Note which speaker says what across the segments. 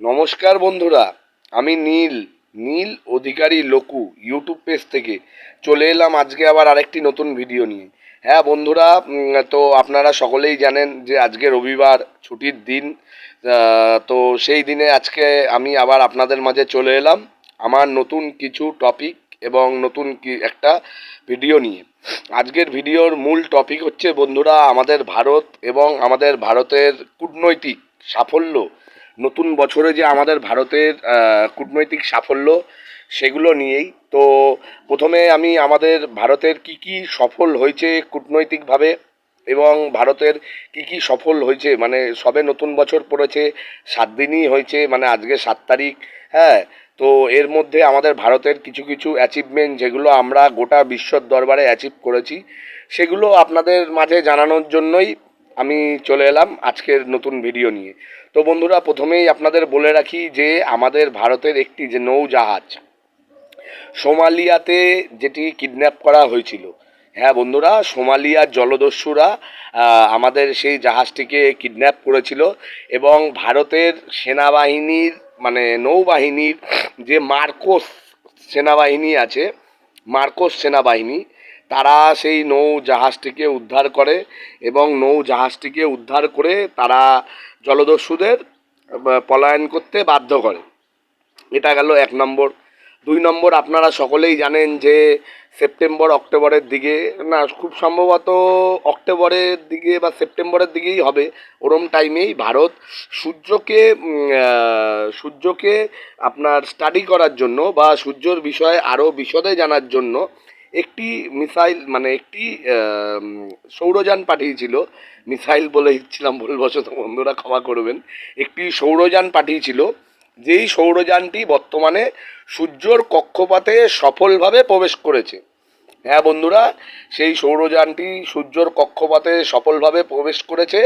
Speaker 1: নমস্কার বন্ধুরা, আমি নীল নীল অধিকারী লোকু ইউটিউব পেজ থেকে। চলে এলাম আজকে আবার আরেকটি নতুন ভিডিও নিয়ে। হ্যাঁ বন্ধুরা তো আপনারা সকলেই জানেন যে আজকে রবিবার, ছুটির দিন তো সেই দিনে আজকে আমি আবার আপনাদের মাঝে চলে এলাম আমার নতুন কিছু টপিক এবং নতুন কি একটা ভিডিও নিয়ে। আজকের ভিডিওর মূল টপিক হচ্ছে বন্ধুরা, আমাদের ভারত এবং আমাদের ভারতের কূটনৈতিক সাফল্য। নতুন বছরে যে আমাদের ভারতের কূটনৈতিক সাফল্য সেগুলো নিয়েই। তো প্রথমে আমি আমাদের ভারতের কি কি সফল হয়েছে কূটনৈতিকভাবে এবং ভারতের কি কি সফল হয়েছে? মানে সবে নতুন বছর পড়েছে, সাত দিনই হয়েছে মানে আজকে সাত তারিখ হ্যাঁ? তো এর মধ্যে আমাদের ভারতের কিছু কিছু অ্যাচিভমেন্ট যেগুলো আমরা গোটা বিশ্বর দরবারে অ্যাচিভ করেছি, সেগুলো আপনাদের মাঝে জানানোর জন্যই আমি চলে এলাম আজকের নতুন ভিডিও নিয়ে। তো বন্ধুরা, প্রথমেই আপনাদের বলে রাখি যে আমাদের ভারতের একটি যে নৌজাহাজ, সোমালিয়াতে যেটি কিডন্যাপ করা হয়েছিল। হ্যাঁ বন্ধুরা, সোমালিয়ার জলদস্যুরা আমাদের সেই জাহাজটিকে কিডন্যাপ করেছিল এবং ভারতের সেনাবাহিনীর মানে নৌবাহিনীর যে মার্কোস সেনাবাহিনী আছে, মার্কোস সেনাবাহিনী তারা সেই নৌ জাহাজটিকে উদ্ধার করে এবং নৌ জাহাজটিকে উদ্ধার করে তারা জলদস্যুদের পলায়ন করতে বাধ্য করে। এটা গেল এক নম্বর। দুই নম্বর, আপনারা সকলেই জানেন যে সেপ্টেম্বর অক্টোবরের দিকে, না, খুব সম্ভবত অক্টোবরের দিকে বা সেপ্টেম্বরের দিকেই হবে। ওরম টাইমেই ভারত সূর্যকে সূর্যকে আপনার স্টাডি করার জন্য বা সূর্যর বিষয়ে আরও বিশদে জানার জন্য একটি মিসাইল মানে একটি সৌরযান পাঠিয়েছিল। মিসাইল বলে ইচ্ছিলাম ভুলবশত বন্ধুরা ক্ষমা করবেন। একটি সৌরযান পাঠিয়েছিল। যেই সৌরযানটি বর্তমানে সূর্যর কক্ষপাতে সফলভাবে প্রবেশ করেছে। হ্যাঁ বন্ধুরা, সেই সৌরযানটি সূর্যর কক্ষপথে সফলভাবে প্রবেশ করেছে।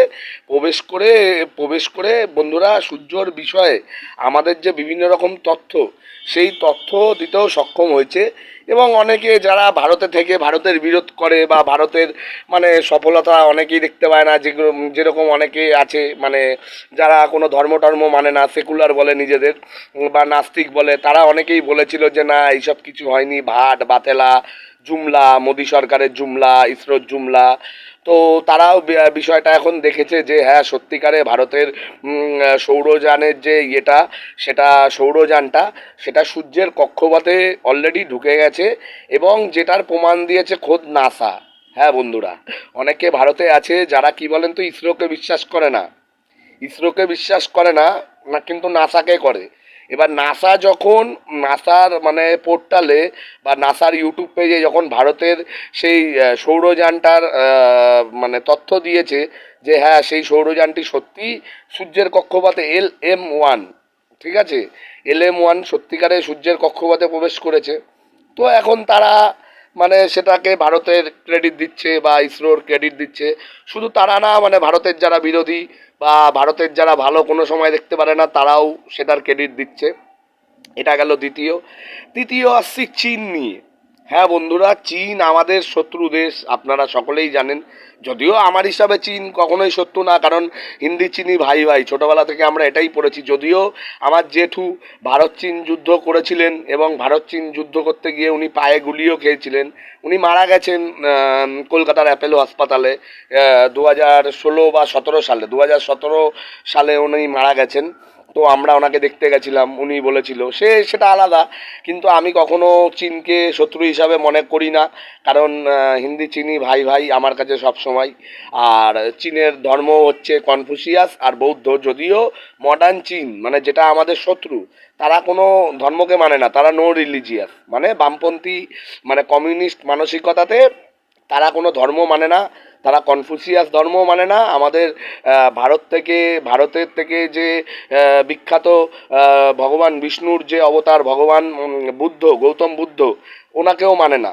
Speaker 1: প্রবেশ করে প্রবেশ করে বন্ধুরা, সূর্যর বিষয়ে আমাদের যে বিভিন্ন রকম তথ্য, সেই তথ্য দিতেও সক্ষম হয়েছে। এবং অনেকে যারা ভারতে থেকে ভারতের বিরোধ করে বা ভারতের মানে সফলতা অনেকেই দেখতে পায় না, যেগুলো, যেরকম অনেকে আছে মানে যারা কোনো ধর্ম টর্ম মানে না, সেকুলার বলে নিজেদের, বা নাস্তিক বলে, তারা অনেকেই বলেছিল যে, না, এইসব কিছু হয়নি, ভাট, বাতেলা জুমলা, মোদী সরকারের জুমলা, ইসরোর জুমলা। তো তারাও বিষয়টা এখন দেখেছে যে হ্যাঁ সত্যিকারে ভারতের সৌরযানের যে ইয়েটা, সেটা সৌরযানটা, সেটা সূর্যের কক্ষপথে অলরেডি ঢুকে গেছে এবং যেটার প্রমাণ দিয়েছে খোদ নাসা। হ্যাঁ বন্ধুরা, অনেকে ভারতে আছে যারা কি বলেন তো, ইসরোকে বিশ্বাস করে না। ইসরোকে বিশ্বাস করে না না, কিন্তু নাসাকে করে। এবার নাসা যখন নাসার মানে পোর্টালে বা নাসার ইউটিউব পেজে যখন ভারতের সেই সৌরযানটার মানে তথ্য দিয়েছে যে হ্যাঁ সেই সৌরযানটি সত্যি সূর্যের কক্ষপথে এল এম ওয়ান, ঠিক আছে? এল এম ওয়ান সত্যিকারে সূর্যের কক্ষপথে প্রবেশ করেছে। তো এখন তারা মানে সেটাকে ভারতের ক্রেডিট দিচ্ছে বা ইসরোর ক্রেডিট দিচ্ছে। শুধু তারা না মানে ভারতের যারা বিরোধী বা ভারতের যারা ভালো কোনো সময় দেখতে পারে না, তারাও সেটার ক্রেডিট দিচ্ছে। এটা গেল দ্বিতীয়। তৃতীয়, আসছি চীন নিয়ে। হ্যাঁ বন্ধুরা, চীন আমাদের শত্রু দেশ, আপনারা সকলেই জানেন। যদিও আমার হিসাবে চীন কখনোই শত্রু না, কারণ হিন্দি চিনি ভাই ভাই। ছোটোবেলা থেকে আমরা এটাই পড়েছি। যদিও আমার জেঠু ভারত চীন যুদ্ধ করেছিলেন এবং ভারত চীন যুদ্ধ করতে গিয়ে উনি পায়ে গুলিও খেয়েছিলেন। উনি মারা গেছেন কলকাতার অ্যাপেলো হাসপাতালে দু হাজার ষোলো বা সতেরো সালে দু হাজার সতেরো সালে উনি মারা গেছেন। তো আমরা ওনাকে দেখতে গেছিলাম, উনি বলেছিল, সে সেটা আলাদা, কিন্তু আমি কখনো চীনকে শত্রু হিসাবে মনে করি না, কারণ হিন্দি চিনি ভাই ভাই আমার কাছে সব সময়। আর চীনের ধর্ম হচ্ছে কনফুসিয়াস আর বৌদ্ধ, যদিও মডার্ন চীন মানে যেটা আমাদের শত্রু, তারা কোনো ধর্মকে মানে না, তারা নো রিলিজিয়াস মানে বামপন্থী মানে কমিউনিস্ট মানসিকতাতে তারা কোনো ধর্ম মানে না। তারা কনফুসিয়াস ধর্ম মানে না, আমাদের ভারত থেকে, ভারতের থেকে যে বিখ্যাত ভগবান বিষ্ণুর যে অবতার, ভগবান বুদ্ধ, গৌতম বুদ্ধ, ওনাকেও মানে না।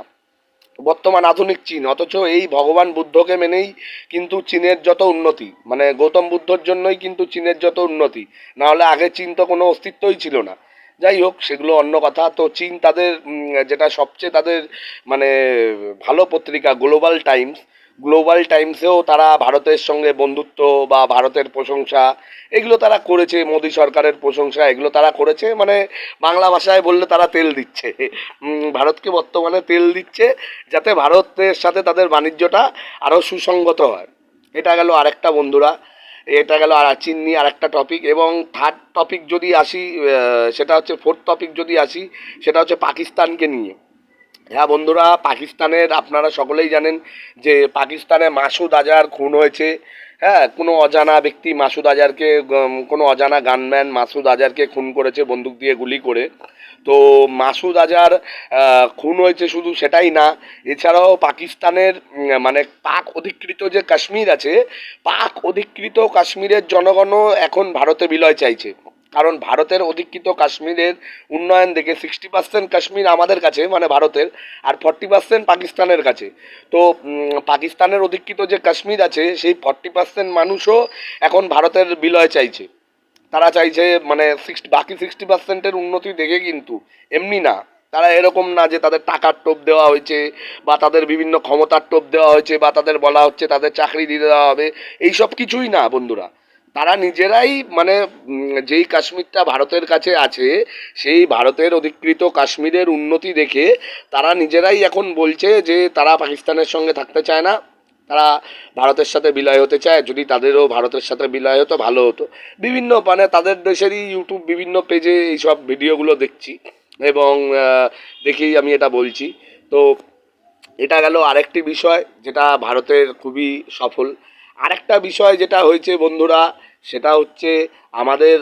Speaker 1: বর্তমান আধুনিক চীন, অথচ এই ভগবান বুদ্ধকে মেনেই কিন্তু চীনের যত উন্নতি মানে গৌতম বুদ্ধর জন্যই কিন্তু চীনের যত উন্নতি না হলে আগে চীন তো কোনো অস্তিত্বই ছিল না। যাই হোক, সেগুলো অন্য কথা। তো চীন তাদের যেটা সবচেয়ে তাদের মানে ভালো পত্রিকা গ্লোবাল টাইমস গ্লোবাল টাইমসেও তারা ভারতের সঙ্গে বন্ধুত্ব বা ভারতের প্রশংসা এগুলো তারা করেছে, মোদী সরকারের প্রশংসা এগুলো তারা করেছে। মানে বাংলা ভাষায় বললে তারা তেল দিচ্ছে। ভারতকে বর্তমানে তেল দিচ্ছে যাতে ভারতের সাথে তাদের বাণিজ্যটা আরও সুসংগত হয়। এটা গেল আরেকটা বন্ধুরা, এটা গেল আর চীন নিয়ে আরেকটা টপিক এবং থার্ড টপিক যদি আসি সেটা হচ্ছে ফোর্থ টপিক যদি আসি, সেটা হচ্ছে পাকিস্তানকে নিয়ে। হ্যাঁ বন্ধুরা, পাকিস্তানের আপনারা সকলেই জানেন যে পাকিস্তানে মাসুদ আজার খুন হয়েছে। হ্যাঁ কোনো অজানা ব্যক্তি মাসুদ আজারকে কোনো অজানা গানম্যান মাসুদ আজারকে খুন করেছে বন্দুক দিয়ে গুলি করে। তো মাসুদ আজার খুন হয়েছে শুধু সেটাই না, এছাড়াও পাকিস্তানের মানে পাক অধিকৃত যে কাশ্মীর আছে, পাক অধিকৃত কাশ্মীরের জনগণও এখন ভারতে বিলয় চাইছে। কারণ ভারতের অধিকৃত কাশ্মীরের উন্নয়ন দেখে সিক্সটি পার্সেন্ট কাশ্মীর আমাদের কাছে মানে ভারতের, আর ফর্টি পার্সেন্ট পাকিস্তানের কাছে। তো পাকিস্তানের অধিকৃত যে কাশ্মীর আছে, সেই ফর্টি পার্সেন্ট মানুষও এখন ভারতের বিলয় চাইছে। তারা চাইছে মানে সিক্সটি বাকি সিক্সটি পার্সেন্টের উন্নতি দেখে কিন্তু, এমনি না। তারা এরকম না যে তাদের টাকার টোপ দেওয়া হয়েছে, বা তাদের বিভিন্ন ক্ষমতার টোপ দেওয়া হয়েছে, বা তাদের বলা হচ্ছে তাদের চাকরি দিয়ে দেওয়া হবে। এইসব কিছুই না, বন্ধুরা। তারা নিজেরাই মানে যেই কাশ্মীরটা ভারতের কাছে আছে, সেই ভারতের অধিকৃত কাশ্মীরের উন্নতি দেখে তারা নিজেরাই এখন বলছে যে তারা পাকিস্তানের সঙ্গে থাকতে চায় না। তারা ভারতের সাথে বিলয় হতে চায়, যদি তাদেরও ভারতের সাথে বিলয় হতো, ভালো হতো। বিভিন্ন মানে তাদের দেশেরই ইউটিউব বিভিন্ন পেজে এইসব ভিডিওগুলো দেখছি এবং দেখেই আমি এটা বলছি। তো, এটা গেল আরেকটি বিষয়, যেটা ভারতের খুবই সফল। আরেকটা বিষয় যেটা হয়েছে বন্ধুরা, সেটা হচ্ছে আমাদের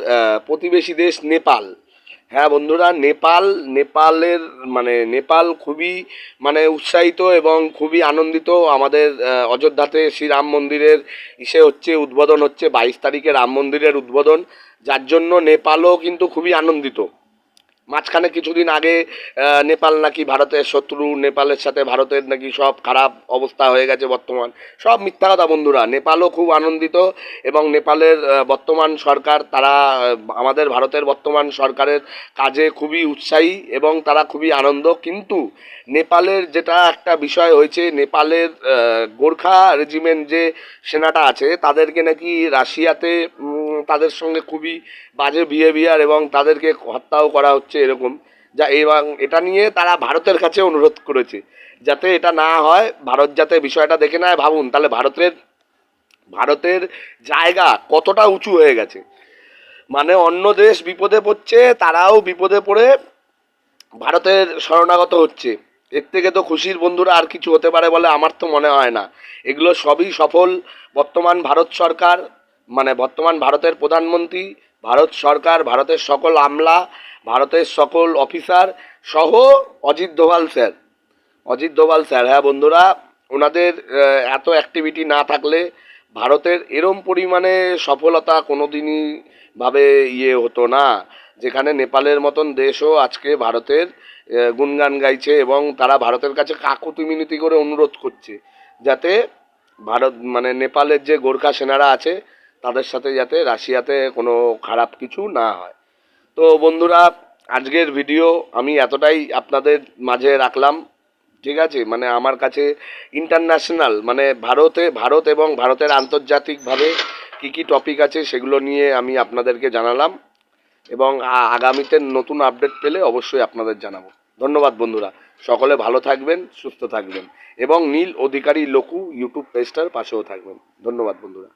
Speaker 1: প্রতিবেশী দেশ নেপাল। হ্যাঁ বন্ধুরা, নেপাল, নেপালের মানে নেপাল খুবই মানে উৎসাহিত এবং খুবই আনন্দিত। আমাদের অযোধ্যাতে শ্রীরাম মন্দিরের ইসে হচ্ছে, উদ্বোধন হচ্ছে, বাইশ তারিখে রাম মন্দিরের উদ্বোধন। যার জন্য নেপালও কিন্তু খুবই আনন্দিত। মাঝখানে কিছুদিন আগে নেপাল নাকি ভারতের শত্রু, নেপালের সাথে ভারতের নাকি সব খারাপ অবস্থা হয়ে গেছে বর্তমান। সব মিথ্যা কথা বন্ধুরা, নেপালও খুব আনন্দিত এবং নেপালের বর্তমান সরকার তারা আমাদের ভারতের বর্তমান সরকারের কাজে খুবই উৎসাহী এবং তারা খুবই আনন্দ। কিন্তু নেপালের যেটা একটা বিষয় হয়েছে, নেপালের গোর্খা রেজিমেন্ট যে সেনাটা আছে, তাদেরকে নাকি রাশিয়াতে তাদের সঙ্গে খুবই বাজে বিহেভিয়ার এবং তাদেরকে হত্যাও করা হচ্ছে এরকম। যা এবং এটা নিয়ে তারা ভারতের কাছে অনুরোধ করেছে। যাতে এটা না হয়, ভারত যাতে বিষয়টা দেখে নেয়, ভাবুন, তাহলে ভারতের ভারতের জায়গা কতটা উঁচু হয়ে গেছে। মানে অন্য দেশ বিপদে পড়ছে, তারাও বিপদে পড়ে ভারতের শরণাগত হচ্ছে। এর থেকে তো খুশির বন্ধুরা আর কিছু হতে পারে বলে আমার তো মনে হয় না। এগুলো সবই সফল বর্তমান ভারত সরকার। মানে বর্তমান ভারতের প্রধানমন্ত্রী, ভারত সরকার, ভারতের সকল আমলা, ভারতের সকল অফিসার সহ অজিত দোভাল স্যার। অজিত দোভাল স্যার হ্যাঁ বন্ধুরা, ওনাদের এত অ্যাক্টিভিটি না থাকলে ভারতের এরম পরিমাণে সফলতা কোনোদিনই ভাবে ইয়ে হতো না। যেখানে নেপালের মতন দেশও আজকে ভারতের গুণগান গাইছে এবং তারা ভারতের কাছে কাকুতি মিনতি করে অনুরোধ করছে। যাতে ভারত মানে নেপালের যে গোর্খা সেনারা আছে তাদের সাথে যাতে রাশিয়াতে কোনো খারাপ কিছু না হয়। তো বন্ধুরা, আজকের ভিডিও আমি এতটাই আপনাদের মাঝে রাখলাম, ঠিক আছে? মানে আমার কাছে ইন্টারন্যাশনাল মানে ভারতে, ভারত এবং ভারতের আন্তর্জাতিকভাবে কী কী টপিক আছে সেগুলো নিয়ে আমি আপনাদেরকে জানালাম এবং আগামীতে নতুন আপডেট পেলে অবশ্যই আপনাদের জানাব। ধন্যবাদ বন্ধুরা। সকলে ভালো থাকবেন, সুস্থ থাকবেন এবং নীল অধিকারী লঘু ইউটিউব পেজটার পাশেও থাকবেন। ধন্যবাদ বন্ধুরা।